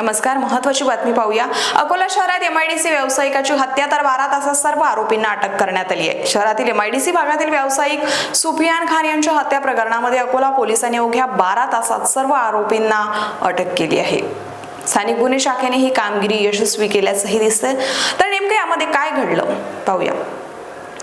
नमस्कार महत्वाची बातमी पाहूया. अकोला शहरात एमआयडीसी व्यावसायिकाची हत्या तर बारा तासात सर्व आरोपींना अटक करण्यात आली आहे. शहरातील एमआयडीसी भागातील व्यावसायिक सुफियान खान यांच्या हत्या प्रकरणामध्ये अकोला पोलिसांनी अवघ्या बारा तासात सर्व आरोपींना अटक केली आहे. स्थानिक गुन्हे शाखेने ही कामगिरी यशस्वी केल्याचंही दिसतंय. तर नेमकं यामध्ये काय घडलं? पाहूया.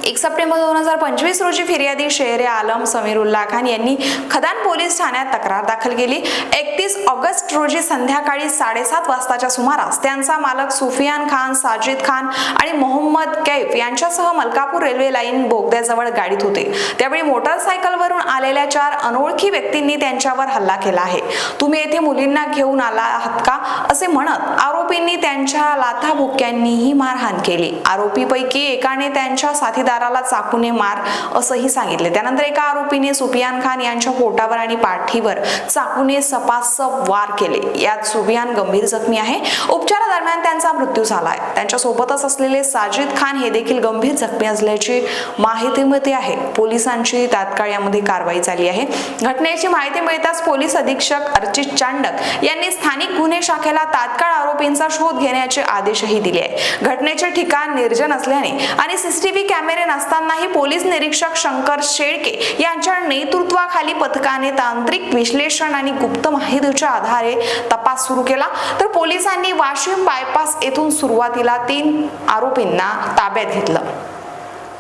एक सप्टेंबर दोन हजार पंचवीस रोजी फिर्यादी शेरे आलम समीरुल्ला खान यांनी खदान पोलीस ठाण्यात तक्रार दाखल केली. एकतीस ऑगस्ट रोजी संध्याकाळी साडेसात वाजताच्या सुमारास त्यांचा मालक सुफियान खान साजिद खान आणि मोहम्मद कैफ यांच्यासह मलकापूर रेल्वे लाईन बोगद्याजवळ गाडीत होते. त्यावेळी मोटरसायकलवरून आलेल्या चार अनोळखी व्यक्तींनी त्यांच्यावर हल्ला केला आहे. तुम्ही येथे मुलींना घेऊन आला आहात का? असे म्हणत आरोपींनी त्यांच्या लाथाबुक्यांनीही मारहाण केली. आरोपीपैकी एकाने त्यांच्या साथीदार साथीदाराला चाकूने मार असंही सांगितले. त्यानंतर एका आरोपीने सुफियान खान यांच्या पोटावर आणि पाठीवर चाकूने सपासप वार केले. यात सुफियान गंभीर जखमी आहे. उपचारादरम्यान त्यांचा मृत्यू झालाय. त्यांच्या सोबतच असलेले साजिद खान हे देखील गंभीर जखमी असल्याची माहिती मिळते आहे. पोलिसांची तात्काळ यामध्ये कारवाई झाली आहे. घटनेची माहिती मिळताच पोलीस अधीक्षक अर्चित चांडक यांनी स्थानिक गुन्हे शाखेला तात्काळ आरोपींचा शोध घेण्याचे आदेशही दिले आहे घटनेचे ठिकाण निर्जन असल्याने आणि सीसीटीव्ही कॅमेरे नसतानाही पोलीस निरीक्षक शंकर शेळके यांच्या नेतृत्वाखाली पथकाने तांत्रिक विश्लेषण आणि गुप्त माहितीच्या आधारे तपास सुरू केला. तर पोलिसांनी वाशिम बायपास येथून सुरुवातीला तीन आरोपींना ताब्यात घेतलं.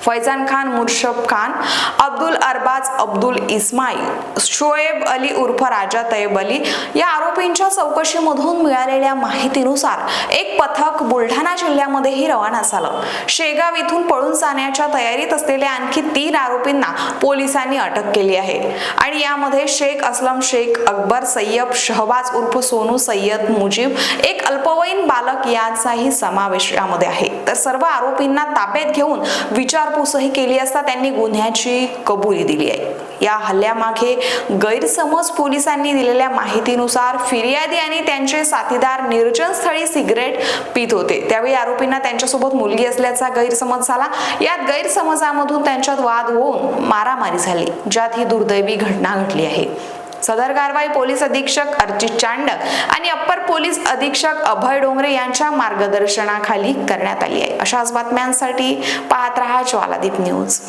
फैजान खान मुर्शब खान अब्दुल अरबाज अब्दुल इस्माईल शोएब अली उर्फ राजा तयब अली या आरोपींच्या चौकशीमधून मिळालेल्या माहितीनुसार एक पथक बुलढाणा जिल्ह्यामध्येही रवाना झालं. शेगाव इथून पळून जाण्याच्या तयारीत असलेल्या आणखी तीन आरोपींना पोलिसांनी अटक केली आहे. आणि यामध्ये शेख असलम शेख अकबर सय्यब शहबाज उर्फ सोनू सय्यद मुजीब एक अल्पवयीन बालक यांचाही समावेश यामध्ये आहे. तर सर्व आरोपींना ताब्यात घेऊन विचार विचारपूसही केली असता त्यांनी गुन्ह्याची कबुली दिली आहे. या हल्ल्यामागे गैरसमज पोलिसांनी दिलेल्या माहितीनुसार फिर्यादी आणि त्यांचे साथीदार निर्जन स्थळी सिगरेट पित होते. त्यावेळी आरोपींना त्यांच्यासोबत मुलगी असल्याचा गैरसमज झाला. यात गैरसमजामधून त्यांच्यात वाद होऊन मारामारी झाली ज्यात ही दुर्दैवी घटना घडली आहे. सदर कारवाई पोलीस अधीक्षक अर्जित चांडक आणि अप्पर पोलीस अधीक्षक अभय डोंगरे यांच्या मार्गदर्शनाखाली करण्यात आली आहे. अशाच बातम्यांसाठी पाहत रहा ज्वालादीप न्यूज.